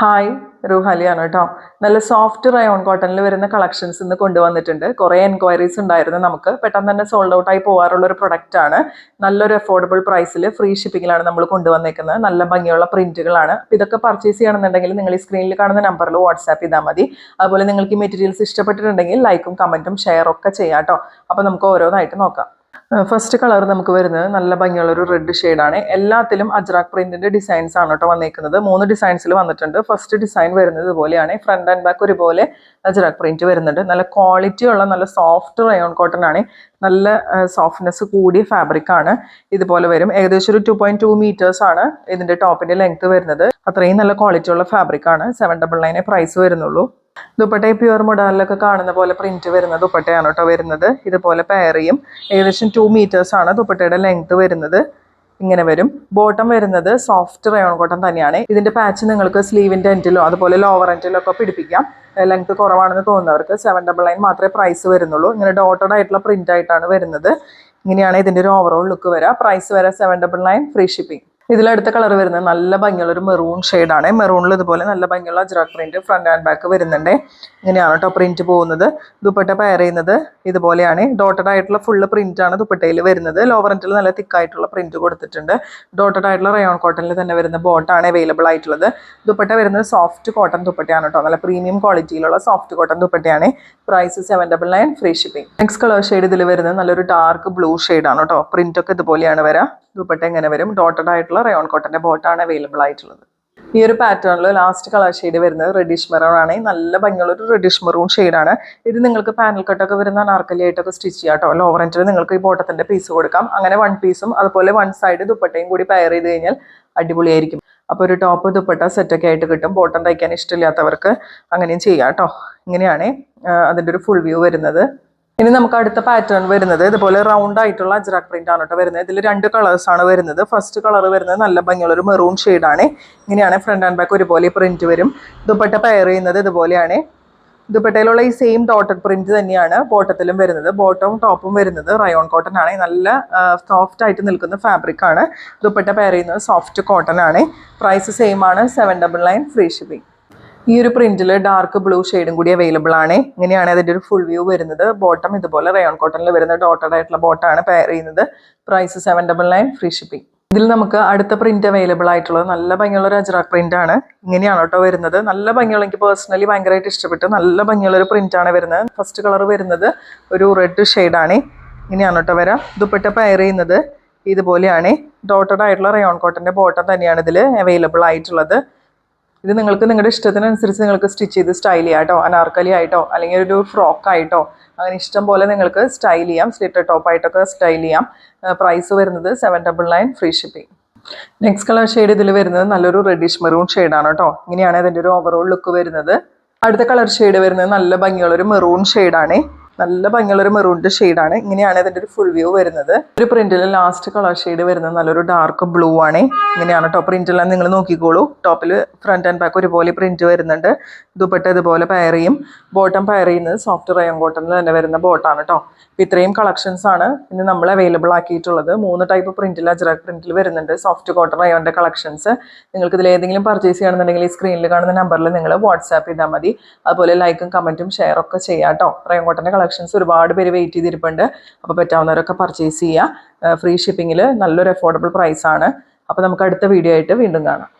Hi റുഹാലിയാണ് കേട്ടോ നല്ല soft rayon കോട്ടണിൽ വരുന്ന കളക്ഷൻസ് ഇന്ന് കൊണ്ടുവന്നിട്ടുണ്ട്. കുറേ എൻക്വയറീസ് ഉണ്ടായിരുന്നു നമുക്ക്. പെട്ടെന്ന് തന്നെ സോൾഡ് ഔട്ട് ആയി പോകാറുള്ള ഒരു ആണ്. നല്ലൊരു അഫോർഡബിൾ പ്രൈസിൽ ഫ്രീ ഷിപ്പിങ്ങിലാണ് നമ്മൾ കൊണ്ടുവന്നേക്കുന്നത്. നല്ല ഭംഗിയുള്ള പ്രിന്റുകളാണ് അപ്പോൾ ഇതൊക്കെ പർച്ചേസ് ചെയ്യണമെന്നുണ്ടെങ്കിൽ നിങ്ങൾ ഈ സ്ക്രീനിൽ കാണുന്ന നമ്പറിൽ വാട്സാപ്പ് ചെയ്താൽ മതി. അതുപോലെ നിങ്ങൾക്ക് ഈ മെറ്റീരിയൽസ് ഇഷ്ടപ്പെട്ടിട്ടുണ്ടെങ്കിൽ ലൈക്കും കമന്റും ഷെയർ ഒക്കെ ചെയ്യാം കേട്ടോ അപ്പോൾ നമുക്ക് ഓരോന്നായിട്ട് നോക്കാം. ഫസ്റ്റ് കളർ നമുക്ക് വരുന്നത് നല്ല ഭംഗിയുള്ള ഒരു റെഡ് ഷെയ്ഡാണ് എല്ലാത്തിലും അജ്രാക് പ്രിന്റിന്റെ ഡിസൈൻസ് ആണ് കേട്ടോ വന്നിരിക്കുന്നത് മൂന്ന് ഡിസൈൻസിൽ വന്നിട്ടുണ്ട്. ഫസ്റ്റ് ഡിസൈൻ വരുന്നത് ഇതുപോലെയാണ്. ഫ്രണ്ട് ആൻഡ് ബാക്ക് ഒരുപോലെ അജ്രാക് പ്രിന്റ് വരുന്നുണ്ട്. നല്ല ക്വാളിറ്റി ഉള്ള നല്ല സോഫ്റ്റ് റയോൺ കോട്ടൺ ആണ്. നല്ല സോഫ്റ്റ്നെസ് കൂടിയ ഫാബ്രിക് ആണ്. ഇതുപോലെ വരും. ഏകദേശം ഒരു ടു പോയിന്റ് ടു മീറ്റേഴ്സ് ആണ് ഇതിന്റെ ടോപ്പിന്റെ ലെങ്ത് വരുന്നത്. അത്രയും നല്ല ക്വാളിറ്റി ഉള്ള ഫാബ്രിക് ആണ്. സെവൻ ഡബിൾ നയനെ പ്രൈസ് വരുന്നുള്ളൂ. ദുപ്പട്ട പ്യുവർ മോഡലിലൊക്കെ കാണുന്ന പോലെ പ്രിന്റ് വരുന്ന ദുപ്പട്ടയാണ് കേട്ടോ വരുന്നത്. ഇതുപോലെ പെയറിയും ഏകദേശം ടു ആണ് ദുപ്പട്ടയുടെ ലെങ്ത് വരുന്നത്. ഇങ്ങനെ വരും. ബോട്ടം വരുന്നത് സോഫ്റ്റ് റയോൺ കോട്ടൺ തന്നെയാണ്. ഇതിന്റെ പാച്ച് നിങ്ങൾക്ക് സ്ലീവിന്റെ എൻഡിലോ അതുപോലെ ലോവർ എൻഡിലോ ഒക്കെ പിടിപ്പിക്കാം. ലെങ്ത് കുറവാണെന്ന് തോന്നുന്നവർക്ക് സെവൻ ഡബിൾ നയൻ മാത്രമേ പ്രൈസ് വരുന്നുള്ളൂ. ഇങ്ങനെ ഡോട്ടഡ് ആയിട്ടുള്ള പ്രിന്റ് ആയിട്ടാണ് വരുന്നത്. ഇങ്ങനെയാണ് ഇതിന്റെ ഒരു ഓവറോൾ ലുക്ക് വരിക പ്രൈസ് വരെ seven double nine free shipping ഇതിലടുത്ത colour വരുന്നത്. നല്ല ഭംഗിയുള്ള ഒരു മെറൂൺ ഷെയ്ഡാണ് മെറൂണിൽ ഇതുപോലെ നല്ല ഭംഗിയുള്ള Ajrak print front and back വരുന്നുണ്ട്. ഇങ്ങനെയാണ് കേട്ടോ പ്രിന്റ് പോകുന്നത്. ദുപ്പട്ട പെയർ ചെയ്യുന്നത് ഇതുപോലെയാണ്. ഡോട്ടഡ് ആയിട്ടുള്ള ഫുള്ള് ആണ് ദുപ്പട്ടയിൽ വരുന്നത്. ലോവർ ലോവറന്റിൽ നല്ല തിക്കായിട്ടുള്ള പ്രിന്റ് കൊടുത്തിട്ടുണ്ട്. ഡോട്ടഡ് ആയിട്ടുള്ള റയോൺ കോട്ടണിൽ തന്നെ വരുന്ന ബോട്ടാണ് അവൈലബിൾ ആയിട്ടുള്ളത്. ദുപ്പട്ട വരുന്നത് സോഫ്റ്റ് കോട്ടൺ ദുപ്പട്ടയാണ് കേട്ടോ നല്ല പ്രീമിയം ക്വാളിറ്റിയിലുള്ള സോഫ്റ്റ് കോട്ടൺ ദുപ്പട്ടയാണ്. Price seven double nine free shipping next colour shade ഇതിൽ വരുന്നത് നല്ലൊരു ഡാർക്ക് ബ്ലൂ ഷെയ്ഡാണ് കേട്ടോ പ്രിന്റ് ഒക്കെ ഇതുപോലെയാണ് വരാം. ദുപ്പട്ട എങ്ങനെ വരും? ഡോട്ടഡ് ആയിട്ടുള്ള റയോൺ കോട്ടന്റെ ബോട്ടാണ് അവൈലബിൾ ആയിട്ടുള്ളത്. ഈ ഒരു പാറ്റേണിൽ ലാസ്റ്റ് കളർ ഷെയ്ഡ് വരുന്നത് റെഡിഷ് മെറൂൺ ആണ്. നല്ല ഭംഗിയുള്ള ഒരു റെഡിഷ് മെറൂൺ ഷെയ്ഡാണ് ഇത് നിങ്ങൾക്ക് പാനൽ കട്ടൊക്കെ വരുന്ന നാർക്കലി ആയിട്ടൊക്കെ സ്റ്റിച്ച് ചെയ്യാം കേട്ടോ എൻഡിൽ നിങ്ങൾക്ക് ഈ ബോട്ടത്തിന്റെ പീസ് കൊടുക്കാം. അങ്ങനെ വൺ പീസും അതുപോലെ വൺ സൈഡ് ദുപ്പട്ടയും കൂടി പെയർ ചെയ്ത് കഴിഞ്ഞാൽ അടിപൊളിയായിരിക്കും. അപ്പോൾ ഒരു ടോപ്പ് ദുപ്പട്ട സെറ്റൊക്കെ ആയിട്ട് കിട്ടും. ബോട്ടം തയ്ക്കാൻ ഇഷ്ടമില്ലാത്തവർക്ക് അങ്ങനെയും ചെയ്യാം കേട്ടോ ഇങ്ങനെയാണ് അതിന്റെ ഒരു ഫുൾ വ്യൂ വരുന്നത്. ഇനി നമുക്ക് അടുത്ത പാറ്റേൺ വരുന്നത്. ഇതുപോലെ റൗണ്ട് ആയിട്ടുള്ള അജ്രാക് പ്രിന്റ് ആണ് കേട്ടോ വരുന്നത്. ഇതിൽ രണ്ട് കളേഴ്സ് ആണ് വരുന്നത്. ഫസ്റ്റ് കളർ വരുന്നത് നല്ല ഭംഗിയുള്ള ഒരു മെറൂൺ ആണ്. ഇങ്ങനെയാണ് ഫ്രണ്ട് ആൻഡ് ബാക്ക് ഒരുപോലെ പ്രിന്റ് വരും. ദുപ്പട്ട പെയർ ചെയ്യുന്നത് ഇതുപോലെയാണ്. ദുപ്പട്ടയിലുള്ള ഈ സെയിം ഡോട്ടഡ് പ്രിന്റ് തന്നെയാണ് ബോട്ടത്തിലും വരുന്നത്. ബോട്ടവും ടോപ്പും വരുന്നത് റയോൺ കോട്ടൺ ആണ്. നല്ല സോഫ്റ്റ് ആയിട്ട് നിൽക്കുന്ന ഫാബ്രിക് ആണ്. ദുപ്പട്ട പെയർ ചെയ്യുന്നത് സോഫ്റ്റ് കോട്ടൺ ആണ്. പ്രൈസ് സെയിം ആണ്. Seven double nine free shipping ഈ ഒരു പ്രിന്റിൽ ഡാർക്ക് ബ്ലൂ ഷെയ്ഡും കൂടി അവൈലബിൾ ആണ്. ഇങ്ങനെയാണ് അതിന്റെ ഒരു ഫുൾ വ്യൂ വരുന്നത്. ബോട്ടം ഇതുപോലെ റയോൺ കോട്ടണിൽ വരുന്ന ഡോട്ടഡ് ആയിട്ടുള്ള ബോട്ടാണ് പെയർ ചെയ്യുന്നത്. Price seven double nine free shipping ഇതിൽ നമുക്ക് അടുത്ത പ്രിന്റ് അവൈലബിൾ ആയിട്ടുള്ളത് നല്ല ഭംഗിയുള്ള ഒരു അജ്രാക് പ്രിന്റ് ആണ്. ഇങ്ങനെയാണ് കേട്ടോ വരുന്നത്. നല്ല ഭംഗിയുള്ള എനിക്ക് പേഴ്സണലി ഭയങ്കരമായിട്ട് ഇഷ്ടപ്പെട്ടു. നല്ല ഭംഗിയുള്ള ഒരു പ്രിന്റ് ആണ് വരുന്നത്. ഫസ്റ്റ് കളർ വരുന്നത് ഒരു റെഡ് ഷെയ്ഡാണ് ഇങ്ങനെയാണ് കേട്ടോ വരാം. ദുപ്പട്ട പെയർ ചെയ്യുന്നത്. ഇതുപോലെയാണ്. ഡോട്ടഡ് ആയിട്ടുള്ള റയോൺ കോട്ടന്റെ ബോട്ടം തന്നെയാണ് ഇതിൽ അവൈലബിൾ ആയിട്ടുള്ളത്. ഇത് നിങ്ങൾക്ക് നിങ്ങളുടെ ഇഷ്ടത്തിനനുസരിച്ച് നിങ്ങൾക്ക് സ്റ്റിച്ച് ചെയ്ത് സ്റ്റൈൽ ചെയ്യാം കേട്ടോ അനാർക്കലി ആയിട്ടോ അല്ലെങ്കിൽ ഒരു ഫ്രോക്ക് ആയിട്ടോ. അങ്ങനെ ഇഷ്ടം പോലെ നിങ്ങൾക്ക് സ്റ്റൈൽ ചെയ്യാം. സ്ലിറ്റർ ടോപ്പ് ആയിട്ടൊക്കെ സ്റ്റൈൽ ചെയ്യാം. പ്രൈസ് വരുന്നത് seven double nine free shipping next colour shade ഇതിൽ വരുന്നത് നല്ലൊരു റെഡിഷ് മെറൂൺ ഷെയ്ഡാണ് കേട്ടോ ഇങ്ങനെയാണ് ഇതിന്റെ ഒരു ഓവറോൾ ലുക്ക് വരുന്നത്. അടുത്ത കളർ ഷെയ്ഡ് വരുന്നത് നല്ല ഭംഗിയുള്ളൊരു മെറൂൺ ഷെയ്ഡാണ് നല്ല ഭംഗിയുള്ള ഒരു മെറൂണിന്റെ ഷെയ്ഡാണ് ഇങ്ങനെയാണ് ഇതിന്റെ ഒരു ഫുൾ വ്യൂ വരുന്നത്. ഒരു പ്രിന്റിൽ ലാസ്റ്റ് കളർ ഷെയ്ഡ് വരുന്നത് നല്ലൊരു ഡാർക്ക് ബ്ലൂ ആണ്. ഇങ്ങനെയാണ് കേട്ടോ പ്രിന്റെല്ലാം നിങ്ങൾ നോക്കിക്കോളൂ. ടോപ്പിൽ ഫ്രണ്ട് ആൻഡ് ബാക്ക് ഒരുപോലെ പ്രിന്റ് വരുന്നുണ്ട്. ദുപ്പട്ട ഇതുപോലെ പയർ ചെയ്യും. ബോട്ടം പയർ ചെയ്യുന്നത് സോഫ്റ്റ് റയോൺ കോട്ടണിൽ തന്നെ വരുന്ന ബോട്ടാണ് കേട്ടോ ഇത്രയും കളക്ഷൻസ് ആണ് ഇന്ന് നമ്മൾ അവൈലബിൾ ആക്കിയിട്ടുള്ളത്. മൂന്ന് ടൈപ്പ് പ്രിന്റിൽ അജ്രാക് പ്രിന്റിൽ വരുന്നുണ്ട് സോഫ്റ്റ് കോട്ടൺ റയോന്റെ കളക്ഷൻസ് നിങ്ങൾക്ക് ഇതിൽ ഏതെങ്കിലും പർച്ചേസ് ചെയ്യണമെന്നുണ്ടെങ്കിൽ ഈ സ്ക്രീനിൽ കാണുന്ന നമ്പറിൽ നിങ്ങൾ വാട്സാപ്പ് ചെയ്താൽ മതി. അതുപോലെ ലൈക്കും കമന്റും ഷെയർ ഒക്കെ ചെയ്യാം കേട്ടോ റയോൺ കോട്ടന്റെ കളക്ഷൻസ് ഒരുപാട് പേര് വെയിറ്റ് ചെയ്തിരിപ്പുണ്ട്. അപ്പോൾ പറ്റാവുന്നവരൊക്കെ പർച്ചേസ് ചെയ്യുക ഫ്രീ ഷിപ്പിങ്ങിൽ നല്ലൊരു അഫോർഡബിൾ പ്രൈസാണ് അപ്പോൾ നമുക്ക് അടുത്ത വീഡിയോ ആയിട്ട് വീണ്ടും കാണാം.